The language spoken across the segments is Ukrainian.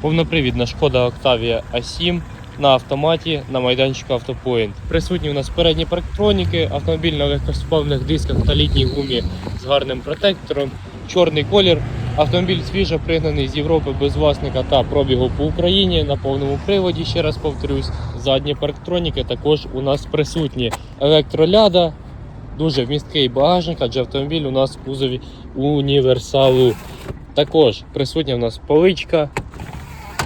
Повнопривідна шкода Octavia A7 на автоматі на майданчику Автопоінт. Присутні у нас передні парктроніки, автомобіль на легкосплавних дисках та літній гумі з гарним протектором, чорний колір. Автомобіль свіжо пригнаний з Європи без власника та пробігу по Україні на повному приводі. Ще раз повторюсь, задні парктроніки також у нас присутні. Електроляда, дуже вмісткий багажник, адже автомобіль у нас в кузові універсалу. Також присутня у нас поличка.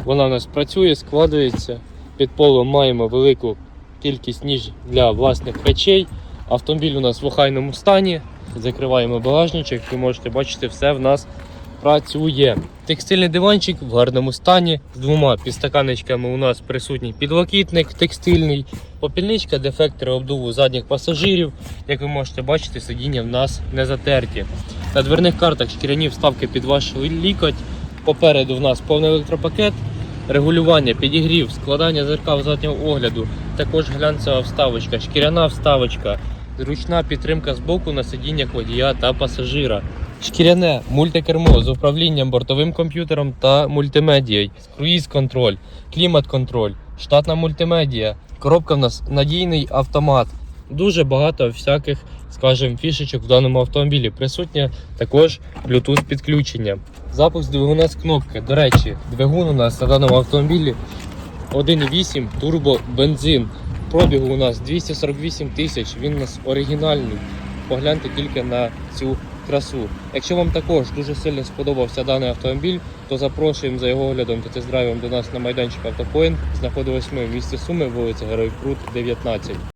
Вона у нас працює, складується. Під полом маємо велику кількість ніж для власних речей. Автомобіль у нас в охайному стані. Закриваємо багажничок, ви можете бачити, все в нас працює. Текстильний диванчик в гарному стані. З двома підстаканечками у нас присутній підлокітник текстильний, попільничка, дефектори обдуву задніх пасажирів. Як ви можете бачити, сидіння в нас не затерті. На дверних картах шкіряні вставки під ваш лікоть. Попереду в нас повний електропакет, регулювання, підігрів, складання зеркал заднього огляду, також глянцева вставочка, шкіряна вставочка, зручна підтримка з боку на сидіннях водія та пасажира. Шкіряне мультикермо з управлінням бортовим комп'ютером та мультимедією, круїз-контроль, клімат-контроль, штатна мультимедія. Коробка в нас надійний автомат. Дуже багато всяких, скажімо, фішечок в даному автомобілі. Присутнє також Bluetooth підключення. Запуск двигуна з кнопки. До речі, двигун у нас на даному автомобілі 1.8 турбо бензин. Пробігу у нас 248 тисяч. Він у нас оригінальний. Погляньте тільки на цю красу. Якщо вам також дуже сильно сподобався даний автомобіль, то запрошуємо за його оглядом та тест-драйвом до нас на майданчик Автопоінт. Знаходились ми в місті Суми, вулиця Герой Крут, 19.